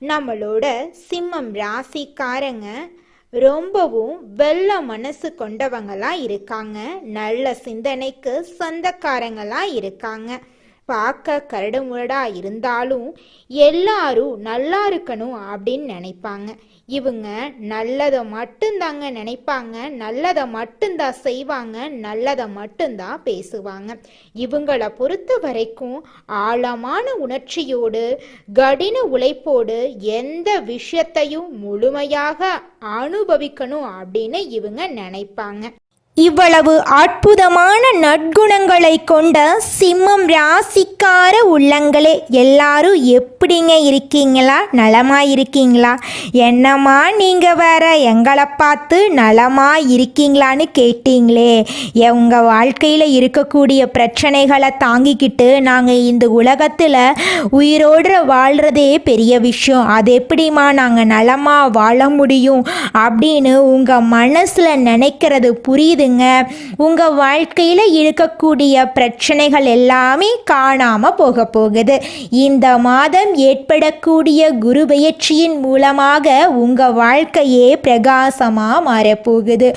நம்மளோட சிம்மம் ராசிக்காரங்க ரொம்பவும் வெள்ள மனசு கொண்டவங்களா இருக்காங்க. நல்ல சிந்தனைக்கு சொந்தக்காரங்களா இருக்காங்க. பார்க்க கரடுமுரடா இருந்தாலும் எல்லாரும் நல்லா இருக்கணும் அப்படின்னு நினைப்பாங்க. இவங்க நல்லதை மட்டும்தாங்க நினைப்பாங்க நல்லதை மட்டும்தான் செய்வாங்க நல்லதை மட்டும்தான் பேசுவாங்க. இவங்கள பொறுத்த வரைக்கும் ஆழமான உணர்ச்சியோடு கடின உழைப்போடு எந்த விஷயத்தையும் முழுமையாக அனுபவிக்கணும் அப்படின்னு இவங்க நினைப்பாங்க. இவ்வளவு அற்புதமான நற்குணங்களை கொண்ட சிம்மம் ராசிக்கார உள்ளங்களே எல்லாரும் எப்படிங்க இருக்கீங்களா? நலமா இருக்கீங்களா? என்னம்மா நீங்கள் வேற? எங்களை பார்த்து நலமா இருக்கீங்களான்னு கேட்டீங்களே. உங்கள் வாழ்க்கையில் இருக்கக்கூடிய பிரச்சனைகளை தாங்கிக்கிட்டு நாங்கள் இந்த உலகத்தில் உயிரோடு வாழ்கிறதே பெரிய விஷயம். அது எப்படிம்மா நாங்கள் நலமாக வாழ முடியும் அப்படின்னு உங்கள் மனசில் நினைக்கிறது புரியுது புரியுதுங்க உங்கள் வாழ்க்கையில் இருக்கக்கூடிய பிரச்சனைகள் எல்லாமே காணாமல் போக போகுது. இந்த மாதம் ஏற்படக்கூடிய குரு பெயர்ச்சியின் மூலமாக உங்கள் வாழ்க்கையே பிரகாசமாக மாறப்போகுது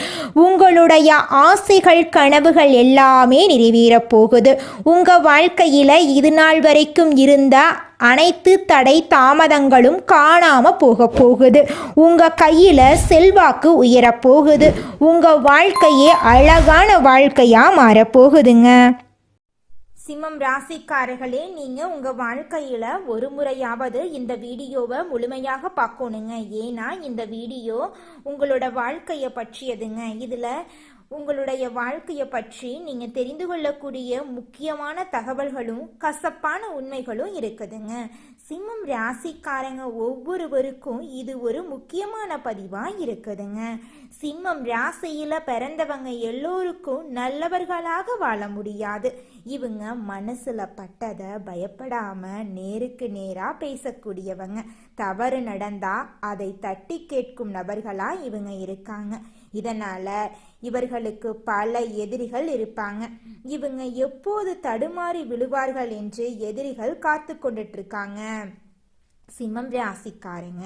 உங்களுடைய ஆசைகள் கனவுகள் எல்லாமே நிறைவேறப் போகுது. உங்கள் வாழ்க்கையில் இது நாள் வரைக்கும் இருந்த அனைத்து தடை தாமதங்களும் காணாம போக போகுது. உங்க கையில செல்வாக்கு உயரப் போகுது. உங்க வாழ்க்கையே அழகான வாழ்க்கையா மாறப்போகுதுங்க சிம்மம் ராசிக்காரர்களே நீங்கள் உங்கள் வாழ்க்கையில் ஒரு முறையாவது இந்த வீடியோவை முழுமையாக பார்க்கணுங்க. ஏன்னா இந்த வீடியோ உங்களோட வாழ்க்கையை பற்றியதுங்க. இதில் உங்களுடைய வாழ்க்கையை பற்றி நீங்க தெரிந்து கொள்ளக்கூடிய முக்கியமான தகவல்களும் கசப்பான உண்மைகளும் இருக்குதுங்க. சிம்மம் ராசிக்காரங்க ஒவ்வொருவருக்கும் இது ஒரு முக்கியமான பதிவா இருக்குதுங்க. சிம்மம் ராசியில பிறந்தவங்க எல்லோருக்கும் நல்லவர்களாக வாழ முடியாது. இவங்க மனசுல பட்டதை பயப்படாம நேருக்கு நேரா பேசக்கூடியவங்க. தவறு நடந்தா அதை தட்டி கேட்கும் நபர்களா இவங்க இருக்காங்க. இதனால இவர்களுக்கு பல எதிரிகள் இருப்பாங்க. இவங்க எப்போது தடுமாறி விழுவார்கள் என்று எதிரிகள் காத்து கொண்டுட்டு இருக்காங்க சிம்மம் ராசிக்காரங்க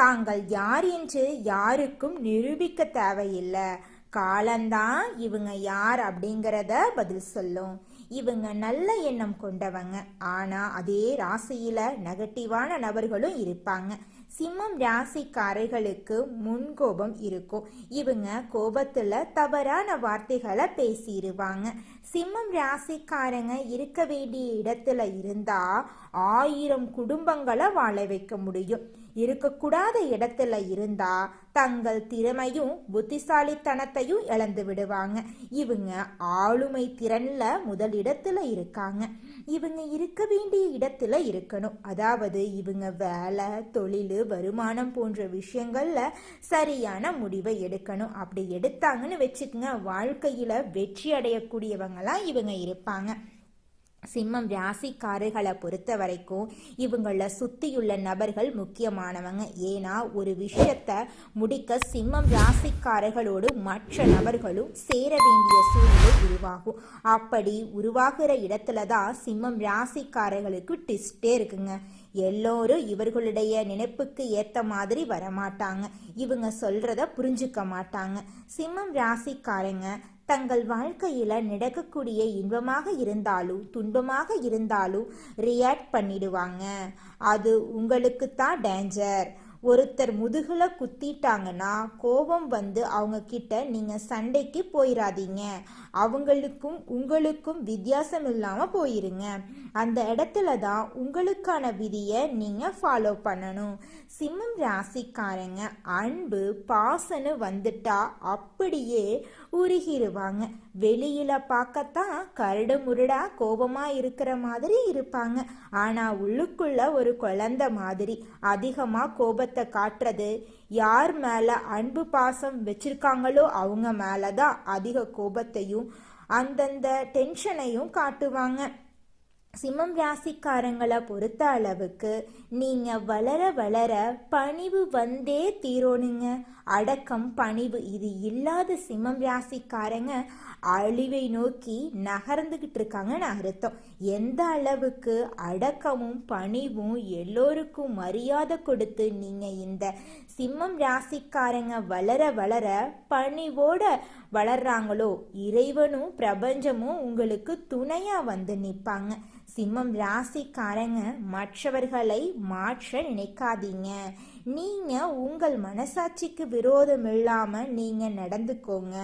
தாங்கள் யார் என்று யாருக்கும் நிரூபிக்க தேவையில்லை. காலந்தான் இவங்க யார் அப்படிங்கிறத பதில் சொல்லும். இவங்க நல்ல எண்ணம் கொண்டவங்க. ஆனா அதே ராசியில நெகட்டிவான நபர்களும் இருப்பாங்க. சிம்மம் ராசிக்காரர்களுக்கு முன்கோபம் இருக்கும். இவங்க கோபத்துல தவறான வார்த்தைகளை பேசிடுவாங்க சிம்மம் ராசிக்காரங்க இருக்க வேண்டிய இடத்துல இருந்தா ஆயிரம் குடும்பங்களை வாழ வைக்க முடியும். இருக்கக்கூடாத இடத்துல இருந்தா தங்கள் திறமையும் புத்திசாலித்தனத்தையும் இழந்து விடுவாங்க. இவங்க ஆளுமை திறன்ல முதலிடத்துல இருக்காங்க. இவங்க இருக்க வேண்டிய இடத்துல இருக்கணும். அதாவது இவங்க வேலை தொழில் வருமானம் போன்ற விஷயங்கள்ல சரியான முடிவை எடுக்கணும். அப்படி எடுத்தாங்கன்னு வச்சுக்கோங்க வாழ்க்கையில வெற்றி அடையக்கூடியவங்களா இவங்க இருப்பாங்க. சிம்மம் ராசிக்காரர்களை பொறுத்த வரைக்கும் இவங்கள சுத்தியுள்ள நபர்கள் முக்கியமானவங்க. ஏன்னா ஒரு விஷயத்த முடிக்க சிம்மம் ராசிக்காரர்களோடு மற்ற நபர்களும் சேர வேண்டிய சூழ்நிலை உருவாகும். அப்படி உருவாகிற இடத்துல தான் சிம்மம் ராசிக்காரர்களுக்கு டிஸ்டே இருக்குங்க. எல்லோரும் இவர்களுடைய நினைப்புக்கு ஏத்த மாதிரி வரமாட்டாங்க. இவங்க சொல்றத புரிஞ்சுக்க மாட்டாங்க. சிம்மம் ராசிக்காரங்க தங்கள் வாழ்க்கையில நடக்கக்கூடிய இன்பமாக இருந்தாலும் துன்பமாக இருந்தாலும் ரியாக்ட் பண்ணிடுவாங்க. அது உங்களுக்கு தான் டேஞ்சர் ஒருத்தர் முதுகுல குத்திட்டாங்கன்னா கோபம் வந்து அவங்க கிட்ட நீங்க சண்டைக்கு போயிடாதீங்க அவங்களுக்கும் உங்களுக்கும் வித்தியாசம் இல்லாம போயிருங்க. அந்த இடத்துல தான் உங்களுக்கான விதியை நீங்க ஃபாலோ பண்ணணும். சிம்மம் ராசிக்காரங்க அன்பு பாசன்னு வந்துட்டா அப்படியே உருகிருவாங்க. வெளியில பார்க்கத்தான் கரடு முருடா கோபமா இருக்கிற மாதிரி இருப்பாங்க. ஆனா உள்ளுக்குள்ள ஒரு குழந்தை மாதிரி அதிகமா கோபத்தை காட்டுறது யார் மேலே அன்பு பாசம் வச்சிருக்காங்களோ அவங்க மேலே தான் அதிக கோபத்தையும் அந்தந்த டென்ஷனையும் காட்டுவாங்க. சிம்மம் ராசிக்காரங்களை பொறுத்த அளவுக்கு நீங்க வளர வளர பணிவு வந்தே தீரணுங்க. அடக்கம் பணிவு இது இல்லாத சிம்மம் ராசிக்காரங்க அழிவை நோக்கி நகர்ந்துகிட்டு இருக்காங்கன்னு அர்த்தம். எந்த அளவுக்கு அடக்கமும் பணிவும் எல்லோருக்கும் மரியாதை கொடுத்து நீங்க இந்த சிம்மம் ராசிக்காரங்க வளர வளர பணிவோட வளர்றாங்களோ இறைவனும் பிரபஞ்சமும் உங்களுக்கு துணையா வந்து நிற்பாங்க. சிம்மம் ராசிக்காரங்க மற்றவர்களை மாற்ற நினைக்காதீங்க. நீங்கள் உங்கள் மனசாட்சிக்கு விரோதம் இல்லாமல் நீங்கள் நடந்துக்கோங்க.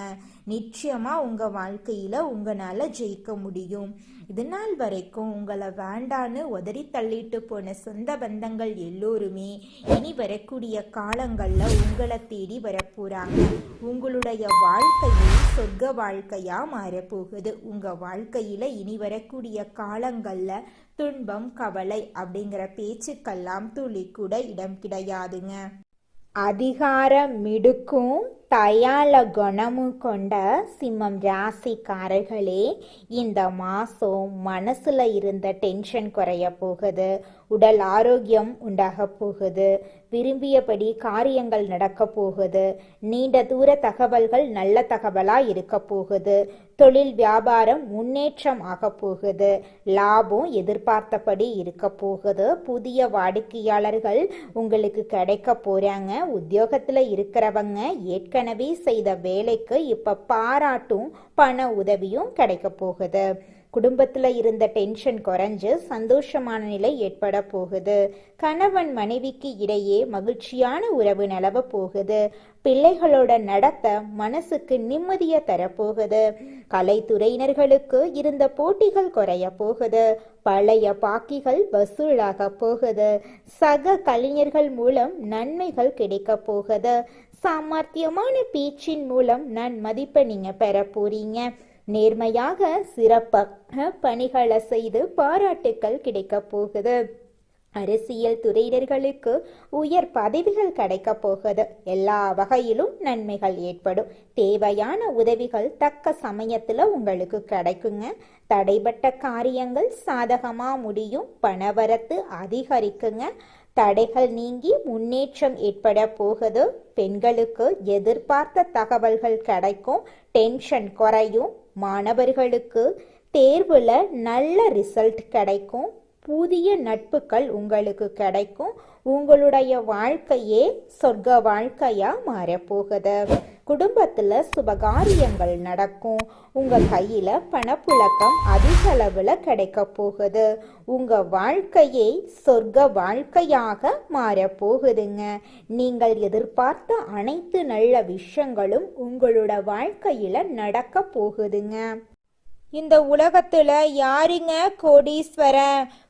நிச்சயமா உங்க வாழ்க்கையில உங்களால ஜெயிக்க முடியும். இது நாள் வரைக்கும் உங்களை வேண்டான்னு உதறி தள்ளிட்டு போன சொந்த பந்தங்கள் எல்லோருமே இனி வரக்கூடிய காலங்கள்ல உங்களை தேடி வரப்போறாங்க. உங்களுடைய வாழ்க்கையில் சொர்க்க வாழ்க்கையா மாறப்போகுது. உங்க வாழ்க்கையில இனி வரக்கூடிய காலங்கள்ல துன்பம் கவலை அப்படிங்கிற பேச்சுக்கெல்லாம் துளி கூட இடம் கிடையாதுங்க. அதிகாரம் மிடுக்கும் தயால குணமும் கொண்ட சிம்மம் ராசிக்காரர்களே இந்த மாதம் மனசில் இருந்த டென்ஷன் குறைய போகுது உடல் ஆரோக்கியம் உண்டாக போகுது விரும்பியபடி காரியங்கள் நடக்க போகுது நீண்ட தூர தகவல்கள் நல்ல தகவலாக இருக்க போகுது தொழில் வியாபாரம் முன்னேற்றம் ஆக போகுது லாபம் எதிர்பார்த்தபடி இருக்க போகுது புதிய வாடிக்கையாளர்கள் உங்களுக்கு கிடைக்க போறாங்க உத்தியோகத்தில் இருக்கிறவங்க ஏற்கனவே செய்த வேலைக்கு இப்போ பாராட்டும் பண உதவியும் கிடைக்க போகுது. குடும்பத்தில் இருந்த டென்ஷன் குறைஞ்சு சந்தோஷமான நிலை ஏற்பட போகுது. கணவன் மனைவிக்கு இடையே மகிழ்ச்சியான உறவு நிலவ போகுது. பிள்ளைகளோட நடத்த மனசுக்கு நிம்மதியை தரப்போகுது கலைத்துறையினர்களுக்கு இருந்த போட்டிகள் குறைய போகுது. பழைய பாக்கிகள் வசூலாக போகுது. சக கலைஞர்கள் மூலம் நன்மைகள் கிடைக்க போகுது. சாமர்த்தியமான பேச்சின் மூலம் நன்மதிப்பை நீங்க பெற போறீங்க. நேர்மையாக சிறப்பாக பணிகளை செய்து பாராட்டுக்கள் கிடைக்க போகுது. அரசியல் துறையினர்களுக்கு உயர் பதவிகள் கிடைக்க போகுது. எல்லா வகையிலும் நன்மைகள் ஏற்படும். தேவையான உதவிகள் தக்க சமயத்துல உங்களுக்கு கிடைக்குங்க. தடைப்பட்ட காரியங்கள் சாதகமா முடியும். பணவரத்து அதிகரிக்குங்க. தடைகள் நீங்கி முன்னேற்றம் ஏற்பட போகுது. பெண்களுக்கு எதிர்பார்த்த தகவல்கள் கிடைக்கும். டென்ஷன் குறையும். மாணவர்களுக்கு தேர்வில் நல்ல ரிசல்ட் கிடைக்கும். புதிய நட்புகள் உங்களுக்கு கிடைக்கும். உங்களுடைய வாழ்க்கையே சொர்க்க வாழ்க்கையா மாறப்போகுது. குடும்பத்தில் சுபகாரியங்கள் நடக்கும். உங்கள் கையில் பணப்புழக்கம் அதிக அளவில் கிடைக்க போகுது. உங்கள் வாழ்க்கையே சொர்க்க வாழ்க்கையாக மாறப்போகுதுங்க. நீங்கள் எதிர்பார்த்த அனைத்து நல்ல விஷயங்களும் உங்களோட வாழ்க்கையில் நடக்க போகுதுங்க. இந்த உலகத்துல யாருங்க கோடீஸ்வரன்?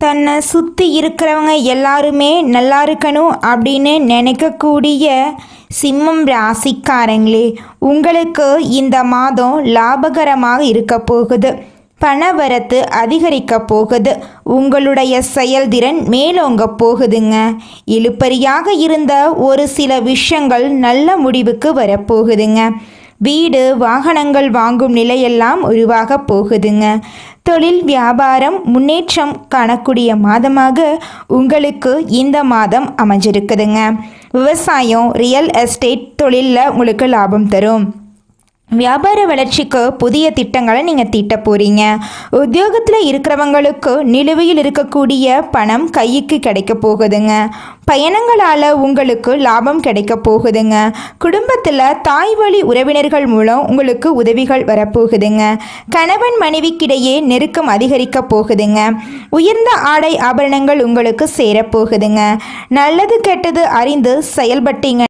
தன்னை சுற்றி இருக்கிறவங்க எல்லாருமே நல்லா இருக்கணும் அப்படின்னு நினைக்கக்கூடிய சிம்மம் ராசிக்காரங்களே உங்களுக்கு இந்த மாதம் லாபகரமாக இருக்க போகுது. பணவரத்து அதிகரிக்க போகுது. உங்களுடைய செயல்திறன் மேலோங்க போகுதுங்க. இழுப்பறியாக இருந்த ஒரு சில விஷயங்கள் நல்ல முடிவுக்கு வரப்போகுதுங்க வீடு வாகனங்கள் வாங்கும் நிலையெல்லாம் உருவாக போகுதுங்க. தொழில் வியாபாரம் முன்னேற்றம் காணக்கூடிய மாதமாக உங்களுக்கு இந்த மாதம் அமைஞ்சிருக்குதுங்க. விவசாயம் ரியல் எஸ்டேட் தொழிலில் உங்களுக்கு லாபம் தரும். வியாபார வளர்ச்சிக்கு புதிய திட்டங்களை நீங்கள் தீட்ட போகிறீங்க உத்தியோகத்தில் இருக்கிறவங்களுக்கு நிலுவையில் இருக்கக்கூடிய பணம் கைக்கு கிடைக்க போகுதுங்க. பயணங்களால் உங்களுக்கு லாபம் கிடைக்க போகுதுங்க. குடும்பத்தில் தாய் வழி உறவினர்கள் மூலம் உங்களுக்கு உதவிகள் வரப்போகுதுங்க. கணவன் மனைவிக்கிடையே நெருக்கம் அதிகரிக்க போகுதுங்க. உயர்ந்த ஆடை ஆபரணங்கள் உங்களுக்கு சேரப்போகுதுங்க நல்லது கெட்டது அறிந்து செயல்பட்டீங்க